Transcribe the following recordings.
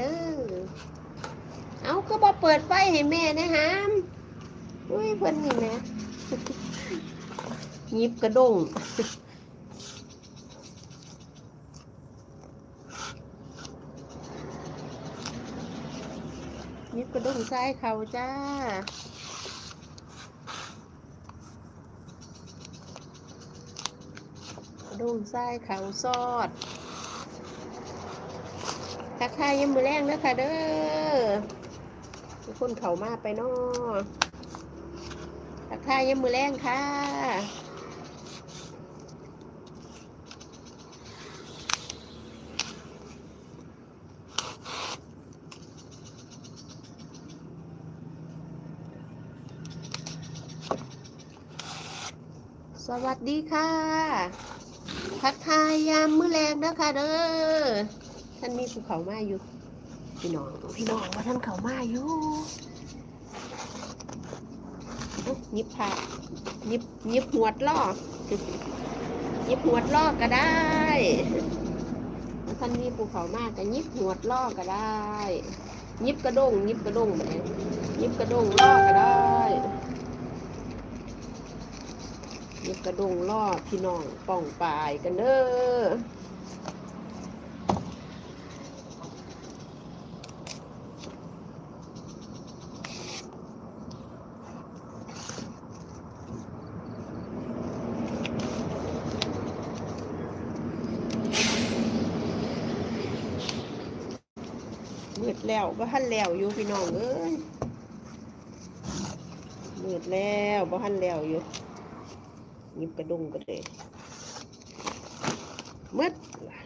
เด้อ เอาก็บอเปิดไฟให้แม่นะฮามอุ้ยเพิ่นนี่แหม่ยิบกระด้งยิบกระด้งซ้ายเขาจ้ากระด้งซ้เขาซอด ทักทายยมือแรงเด้อค่ะเด้อทุกคนเขามาไปนาะทักทายยมือแรงค่ะสวัสดีค่ะ ทักทายยามมื้อแรงนะคะเด้อ ท่านมีภูเขามาอยู่ พี่น้องพี่น้องว่าท่านเขามาอยู่ยิบผ้ายิบยิบหัวดล่อยิบหัวดล่อก็ได้ท่านมีภูเขามากก็ยิบหัวดล่อก็ได้ ยิบกระด้งยิบกระด้งไปยิบกระด้งล่อก็ได้ยิบกระด้งล่อพี่น้องป้องปายกันเด้อ แล้วบ่ทันแล้วอยู่พี่น้องเอ้ยมืดแล้วบ่ทันแล้วอยู่ยิบกระดุงก็เลยมืดล่ะ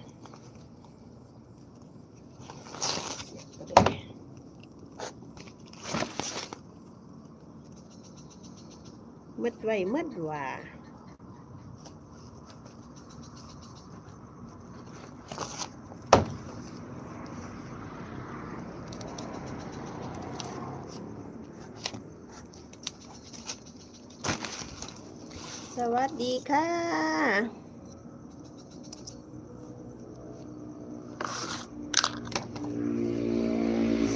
กระดุงมืดไว้มืดว่า ส วัสดีค่ะ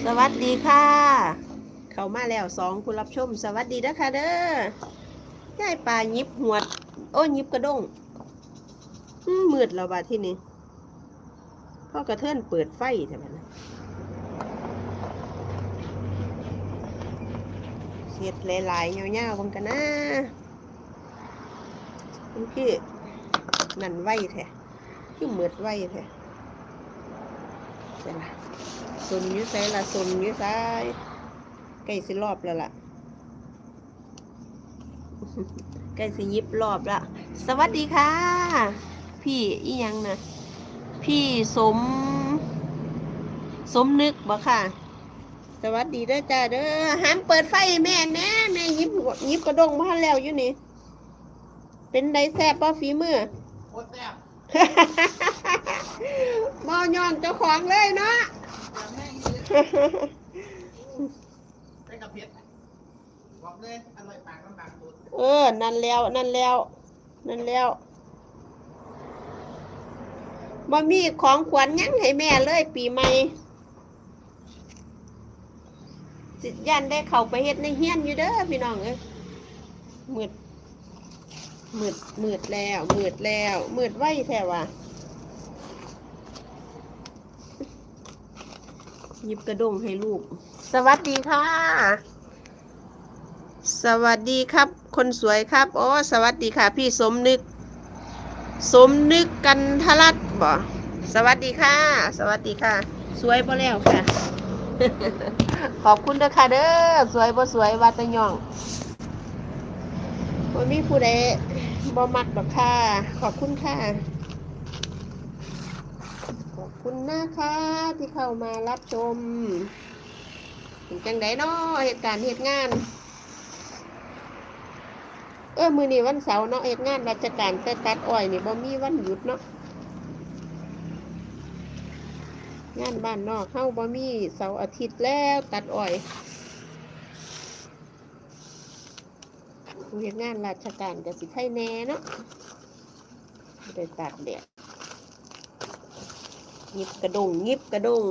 สวัสดีค่ะ เข้ามาแล้วสองผู้รับชม สวัสดีนะคะเด้อยายปลายิบหวด โอ้ยิบกระด้งมืดแล้วบาที่นี้พ่อกระเทินเปิดไฟใช่ไหมนะเสียดหลายๆเงาๆบังกันนะ มันคือนั่นไหวแท้คือเหมือดไหวแท้ใช่ละสนอยุ่ไสละสนอยุ่ไสใกล้สิรอบแล้วล่ะใกล้สิยิบรอบละสวัสดีค่ะ พี่อียังนะพี่สม สมนึกบ่ค่ะ สวัสดีเด้อจ้าเด้อห้ามเปิดไฟแม่แน่แม่ยิบยิบกระดงมาแล้วอยู่นี่ เป็นไดแซบบ่ฝีมือโคตรแซ่บมอย่องเจ้าของเลยเนาะแต่แม่งเลยได้กับเผ็ดบอกเลยอร่อยปากลำบากตัวเออ นั่นแล้วนั่นแล้ว นั่นแล้วบ่มีของขวัญหยังให้แม่เลย ปีใหม่จิตยันได้เข้าไปเฮ็ดในเฮียนอยู่เด้อพี่น้องเอ้ยมืด มืดมืดแล้วมืดแล้วมืดไว้แท้ว่ะหยิบกระดงให้ลูก สวัสดีค่ะ สวัสดีครับ คนสวยครับโอ้สวัสดีค่ะ พี่สมนึก สมนึกกันทรัตน์บ่สวัสดีค่ะ สวัสดีค่ะ สวยบ่แล้วค่ะ ขอบคุณเด้อค่ะเด้อสวยบ่สวยวัดตะยองบ่มีผู้ใด บ่มักดอกค่ะ ขอบคุณค่ะ ขอบคุณนะคะที่เข้ามารับชมเป็นจังไดเนาะเหตุการณ์เหตุงาน เออมือนี้วันเสาร์เนาะเหตุงานราชการแต่ตัดอ้อยนี่บ่มีวันหยุดเนาะงานบ้านนอกเข้าบ่มีเสาร์อาทิตย์แล้วตัดอ้อย เหตุงานราชการก็สิไข่แน่เนาะบ่ได้ตากแดดหยิบกระดงหยิบกระดง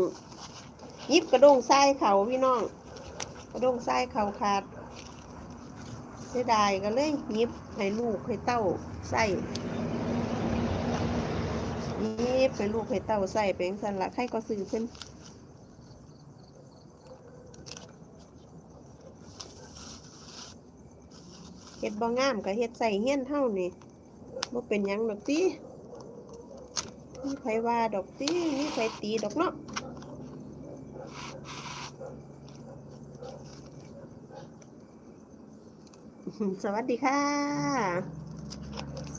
ยิบกระดงทรายเขาพี่น้อง กระดงทรายเขาขาดเสียดายก็เลยยิบให้ลูกให้เต้าใส่ยิบให้ลูกให้เต้าใส่เป็นสันละใครก็ซื้อเพิ่น ฮ็ดบ่งามก็เฮ็ดใส่เฮี้ยนเท่านี่บ่เป็นหยังดอกติมีไผว่าดอกติมีไผตีดอกเนาะสวัสดีค่ะ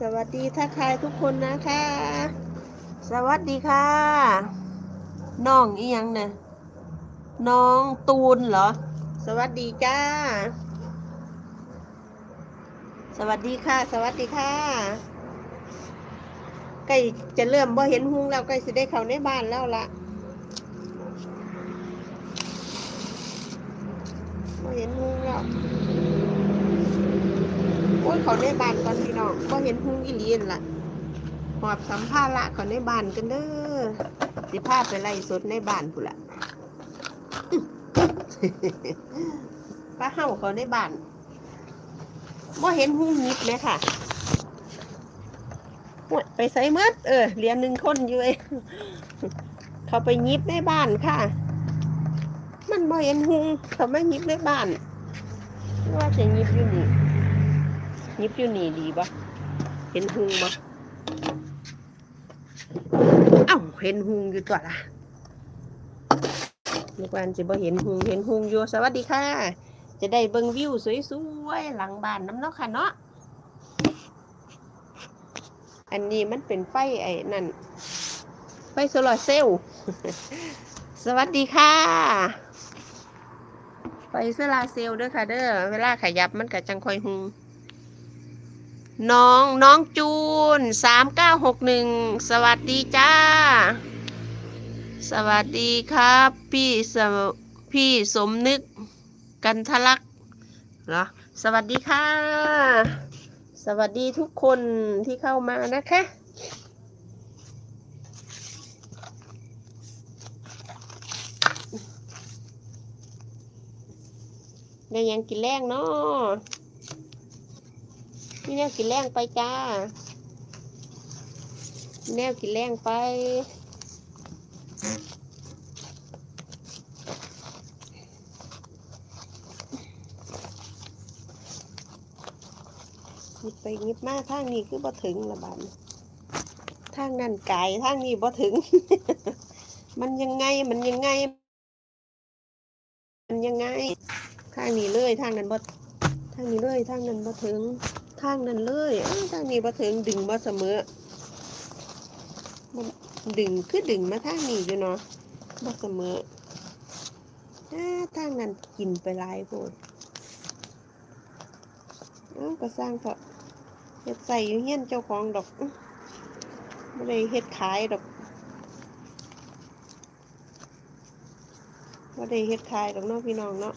สวัสดีทักทายทุกคนนะคะ สวัสดีค่ะ น้องอียังเนี่ยน้องตูนเหรอ สวัสดีจ้า สวัสดีค่ะ สวัสดีค่ะใกล้จะเริ่มบ่เห็นหุงแล้วใกล้สิได้เข้าในบ้านแล้วละบ่เห็นหุงแล้วโอ้ยเขาในบ้านก่อนพี่น้องก็เห็นหุ้งอีเลียนละหอบสัมภาระเขาในบ้านกันเด้อสิพาไปไล่สดในบ้านพุ่ละป้าเฮาเขาในบ้าน บ่เห็นหุ้งยิบไหมค่ะไปใส่เมดเออเรียญหนึ่งคนอยู่เองเขาไปยิบในบ้านค่ะ มันบ่เห็นหุงเขาไม่ยิบในบ้าน ว่าจะยิบอยู่นี่ยิบอยู่นี่ดีปะเห็นหุงปะเอ้าเห็นหุงอยู่ตัวละลูกวาอันจะบ่เห็นหุงเห็นหุงอยู่สวัสดีค่ะ จะได้เบิ่งวิวสวยๆหลังบ้านน้ำเนาะค่ะเนาะอันนี้มันเป็นไฟไอ้นั่น ไฟโซลาเซลล์สวัสดีค่ะ ไฟโซลาเซลล์เด้อค่ะเด้อเวลาขยับมันก็จังคอยหุงน้องน้องจูนสามเก้าหกหนึ่งสวัสดีจ้า สวัสดีครับ พี่สพี่สมนึก กันทะลักเหรอสวัสดีค่ะ สวัสดีทุกคนที่เข้ามานะคะ ได้หยังกินแรงเนาะนี่แนวกินแรงไปจ้า แนวกินแรงไป หยิบไปหยิบมาทางนี้คือบ่ถึงละบาดนี้ทางนั้นไกลทางนี้บ่ถึง มันยังไงมันยังไง มันยังไง ทางนี้เลยทางนั้นบ่ทางนี้เลยทางนั้นบ่ถึง ทางนั้นเลยเอ้าทางนี้บ่ถึงดึงบ่เสมอดึงคือดึงมาทางนี้อยู่เนาะบ่เสมออ้าทางนั้นกินไปหลายโพดเอ้าก็สร้างเถอะ ฮ็ดใส่อยู่เฮียนเจ้าของดอกอื้อบ่ได้เฮ็ดขายดอกบ่ได้เฮ็ดขายดอกเนาะพี่น้องเนาะ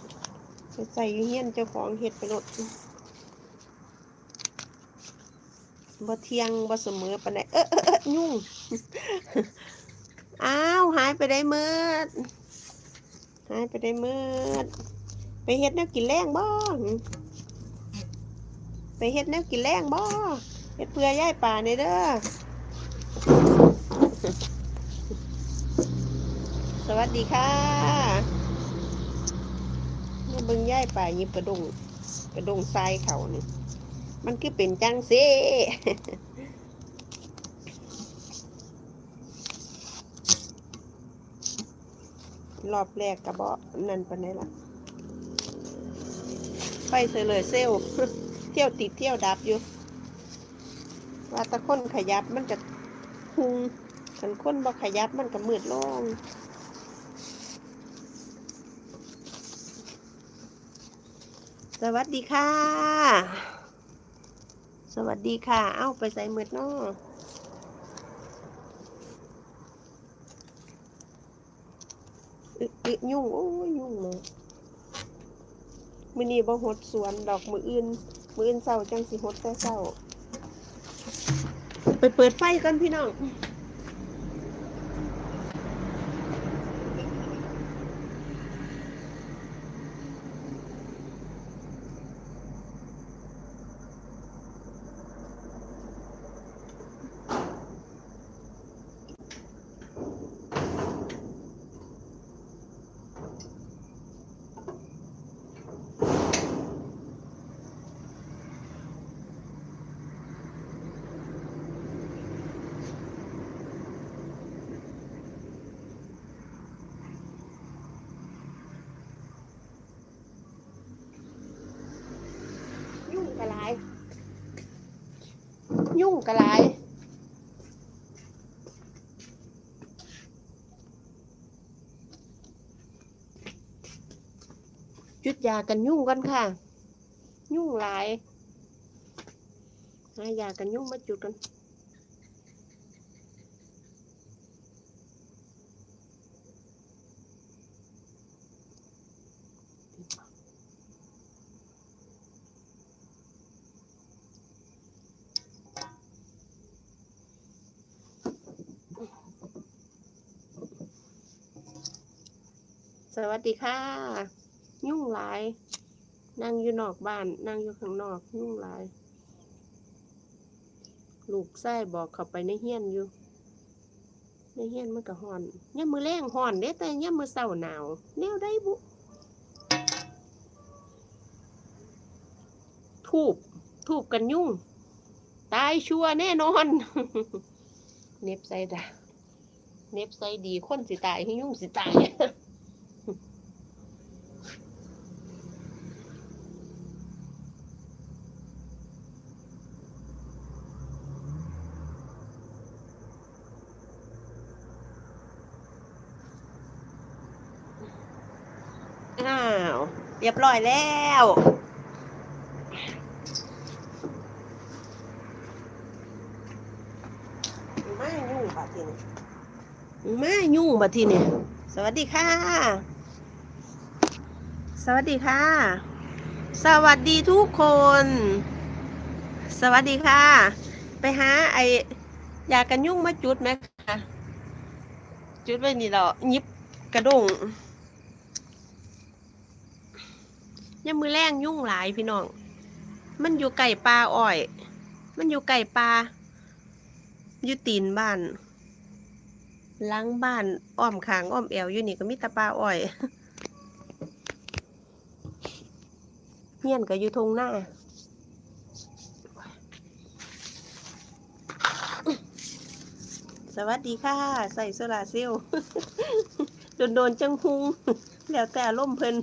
เฮ็ดใส่อยู่เฮียนเจ้าของเฮ็ดไปโลดบ่เที่ยงบ่เสมอปานใดเออเออเออยุ่งอ้าวหายไปได้เมิดหายไปได้เมิดไปเฮ็ดแนวกินแรงบ่หึ ไปเฮ็ดแนวกินแรงบ่เฮ็ดเพื่อย่ายป่านี่เด้อ สวัสดีค่ะมาเบิ่งย่ายป่ายิบกระดงกระดงทรายเขานี่มันคือเป็นจังสิรอบแรกกระบาะนั่นปนไหนล่ะ ไปเสลยเซลล เที่ยวติดเที่ยวดับอยู่ ว่าตะคนขยับมันจะพุงขันคนบ่ขยับมันก็มืดลงสวัสดีค่ะ สวัสดีค่ะ เอ้าไปใส่มืดเนาะอึอึยุ่ง โอ้ยยุ่งเลยมือนี้บ่หดสวนดอกมืออื่น มืออื่นเศร้าจังสิหดแต่เศร้า ไปเปิดไฟกันพี่น้อง ยุ่งกระไรจุดยากันยุ่งกันค่ะ ยุ่งหลายหายากันยุ่งมาจุดกัน วัสดีค่ะ ยุ่งหลาย นั่งอยู่นอกบ้าน นั่งอยู่ข้างนอก ยุ่งหลาย ลูกไส้บอกเขาไปในเฮียนอยู่ ในเฮียนมันก็ห่อนย่ามมือแรงห่อนเด้แต่ย่ามมือเศร้าหนาวแนวได้บุทูบทูบกันยุ่ง ตายชัวแน่นอน เน็บไซดาเน็บไซดีคนสิตายให้ยุ่งสิตาย อ้าว เรียบร้อยแล้วมายุ่งบัดทีนี้มายุ่งบัดทีนี้สวัสดีค่ะ สวัสดีค่ะ สวัสดีทุกคน สวัสดีค่ะ ไปหาไออยากกันยุ่งมาจุดไหมคะจุดไว้นี่เรายิบกระดง ยังมือแรงยุ่งหลายพี่น้อง มันอยู่ไก่ปลาอ้อย มันอยู่ไก่ปลาอยู่ตีนบ้านหล้างบ้านอ้อมขางอ้อมแอวอยู่นี่ก็มีตาปลาอ้อยเฮียนก็อยู่ทงหน้าสวัสดีค่ะ ใส่โซลาเซลล์โดนๆจังพุง แล้วแต่ล่มเพลิน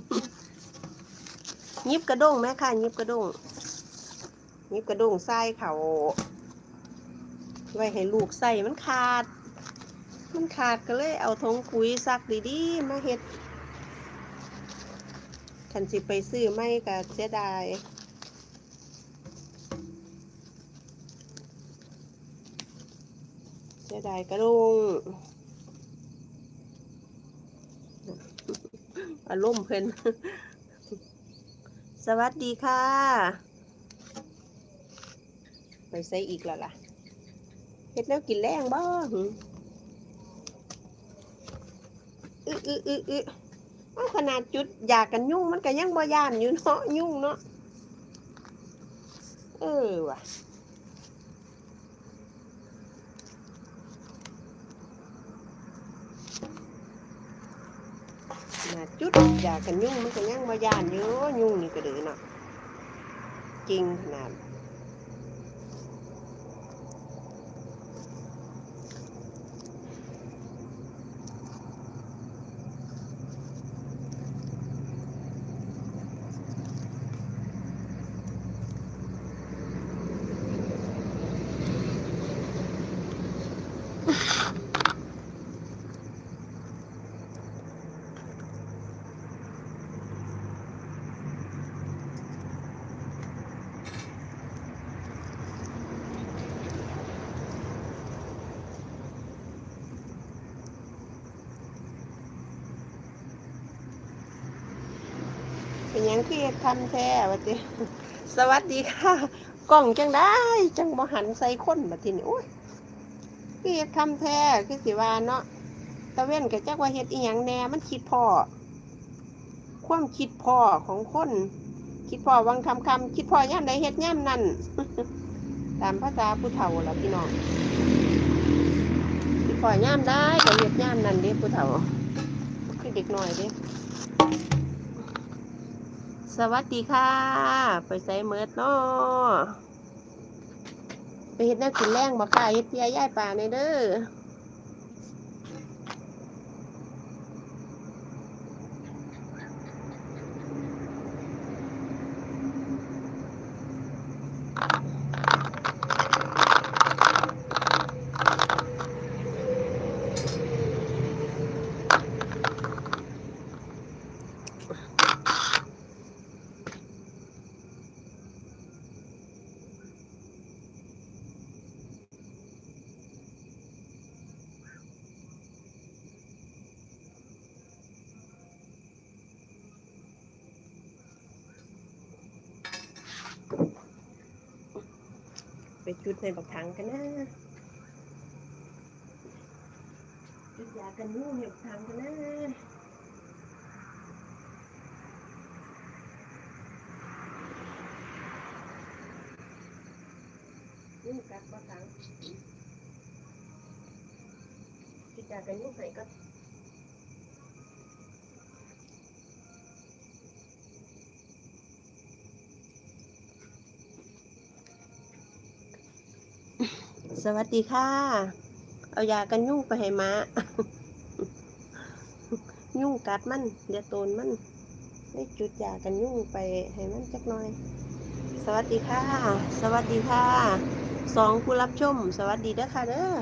ยิบกระด้งแม่ค่ะ ยิบกระด้งยิบกระด้งไส้เขาไว้ให้ลูกใส่มันขาด มันขาดก็เลยเอาทงปุ๋ยซักดีๆ มาเฮ็ดคันสิไปซื้อไม่ก็เสียดายเสียดายกระดงอารมณ์เพิ่น สวัสดีค่ะ ไปใส่อีกแล้วล่ะเห็ดแล้วกินแรงบ้างอือึอึอึเอาขนาดจุดอยากกันยุ่งมันก็ยังบ่ย่านอยู่เนาะยุ่งเนาะเออว่ะ ขนาจุดอยากกันยุ่งมันก็ยังมาย่านเยอะยุ่งนี่ก็เดือเนาะจริงขนาด เป็นหยังคือทันแท้วะติสวัสดีค่ะ กล้องจังได้ จังบ่หันใส่คนมาทีนี้โอ้ยคือเฮ็ดคำแท้คือสิว่าเนาะตะเว้นก็จักว่าเฮ็ดอีหยังแน่มันคิดพ่อความคิดพ่อของคน คิดพ่อวังคำคำคิดพ่อย่ามใดเฮ็ดย่ามนั่นตามภาษาผู้เฒ่าละพี่น้องคิดพ่อย่ามได้ก็เฮ็ดย่ามนั่นเด้ผู้เฒ่าคือเด็กน้อยเด้ สวัสดีค่ะ ไปใส่เมิดเนาะไปเห็ดแนวกินแรงบ่ค่ะเห็ดเพียย่ายป่าในเด้อ จุดในบักถังกันนะจุดยากันยุ่งในบักถังกันนะยุ่กัดบักถังจุดยากันยุ่งไหนก็ สวัสดีค่ะ เอายากันยุ่งไปให้มายุ่งกัดมันเดี๋ยวโตนมันได้จุดยากันยุ่งไปให้มันจักหน่อย สวัสดีค่ะ สวัสดีค่ะ สองผู้รับชม สวัสดีเด้อค่ะเด้อ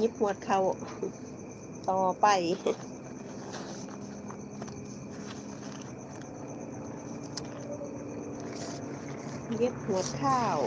ยิบหวดเขาต่อไป เย็บหัวข้าว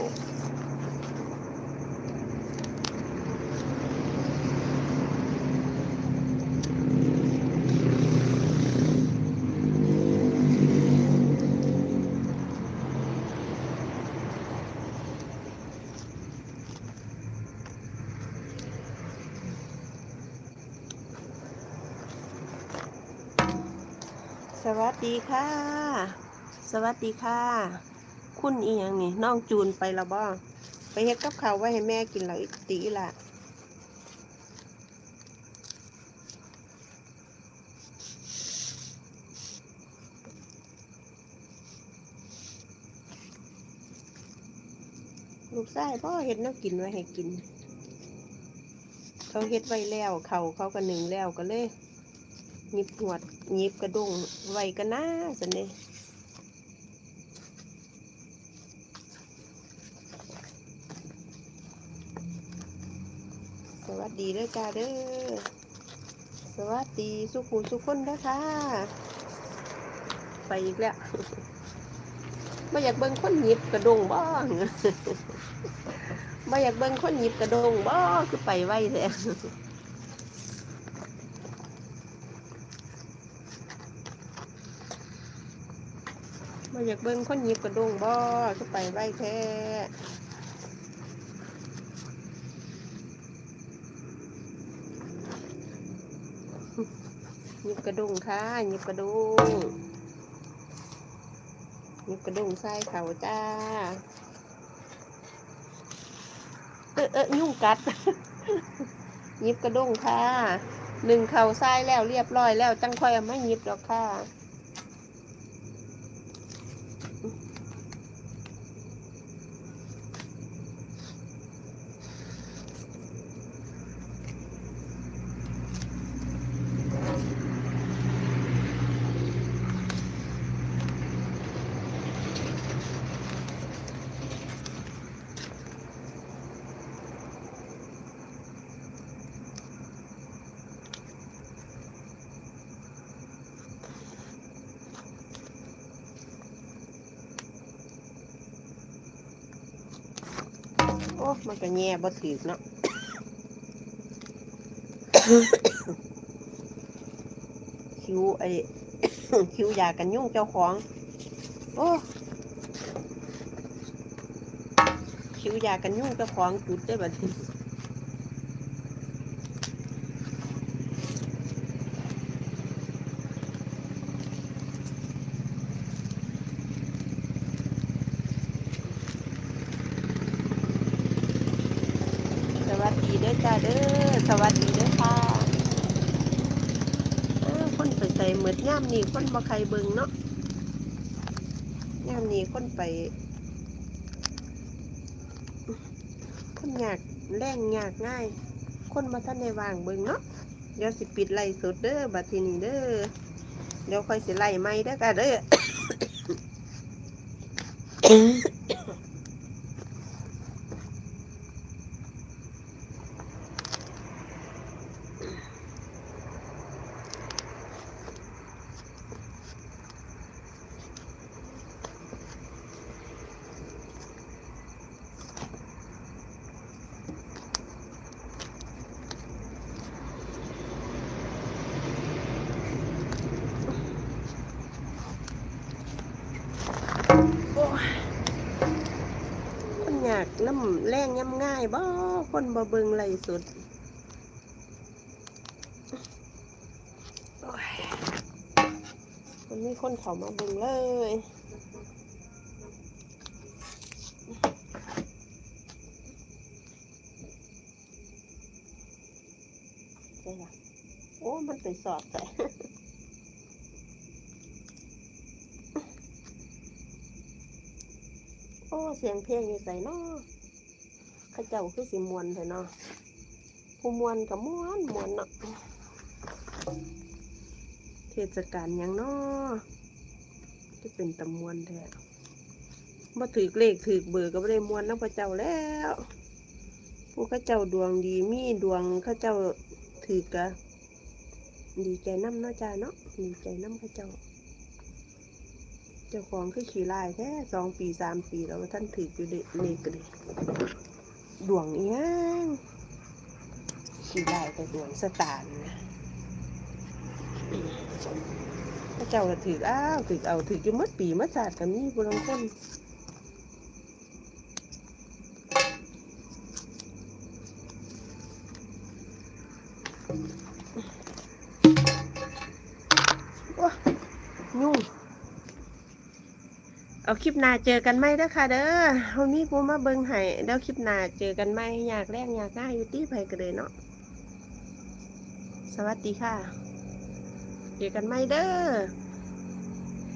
สวัสดีค่ะ สวัสดีค่ะ คุณอีหยังนี่น้องจูนไปและบ่ไปเฮ็ดกับข้าไว้ให้แม่กินแล้วอีกตีละลูกชายพ่อเฮ็ดน้ำกินไว้ให้กิน เขาเฮ็ดไว้แล้ว เขาเขาก็หนึ่งแล้วก็เลย หยิบหวดหยิบกระดงไว้ก็น่าสันเด้ส ดีเด้อจ้าเด้อสวัสดีสุขุสุขคนเด้อค่ะ ไปอีกแล้วไม่อยากเบิ่งคนหยิบกระดงบ้างไม่อยากเบิ่งคนหยิบกระดงบ้าคือไปไวแท้ไม่อยากเบิ่งคนหยิบกระดงบ้าคือไปไวแท้ หยิบ กระดุงค่ะหยิบกระดุงหยิบกระดุงใส่เขาจ้า เออเออยุ่งกัดหยิบกระดุงค่ะหนึ่งเข่าใส่แล้วเรียบร้อยแล้วจังค่อยไม่หยิบดอกค่ะ มันก็แง่บ่ถือเนาะคิวไอ้คิวยากันยุ่งเจ้าของ โอ้คิวยากันยุ่งเจ้าของจุดได้อบัดนี้สวัสดีเด้อจ้าเด้อ สวัสดีเด้อค่ะคนไปใส่เหมือดย่ามนี่คนบ่ใครเบิงเนาะย่ามนี่คนไปคนยากแรงยากง่าย คนมาท่านในวางเบิงเนาะเดี๋ยวสิปิดไล่สดเด้อบัดทีนี้เด้อเดี๋ยวค่อยสิไล่ไม่เด้อค่ะเด้อ น้ำแรงย่ำง่ายบ่คนบ่เบิงไรสุดมันมีคนเขามาเบิงเลยใช่ละโอ้ มันไปสอดแต่โอ้ เสียงเพลงอยู่ใส่เนาะ ข้าเจ้าคือสิมวนเถอะเนาะผู้มวนกับมวนมวนเนาะเทศกาลยังเนาะจะเป็นตำมวนแท้มาถือเลขถือเบอร์ก็ไม่ได้มวนน้ำพระเจ้าแล้วผู้ข้าเจ้าดวงดีมีดวงข้าเจ้าถือกะดีใจน้ำเนาะจ้าเนาะดีใจน้ำข้าเจ้าเจ้าของคือขี่ลายแท้สองปีสามปีแล้วท่านถืออยู่เด็กเลกเลย ดวงเอียงขี่ได้แต่ดวงสตาร์นะพระเจ้าถืออ้าวถือเอาถืออยู่มัดปีมัดศาสตร์กับมีบุรังคน เอาคลิปหน้าเจอกันไหมเด้อค่ะ เด้อเฮามีปูมาเบิ่งให้เดี๋ยวคลิปหน้าเจอกันไหมอยากแรงอยากง่ายอยู่ที่ไผกันเลยเนาะสวัสดีค่ะ เจอกันไหมเด้อ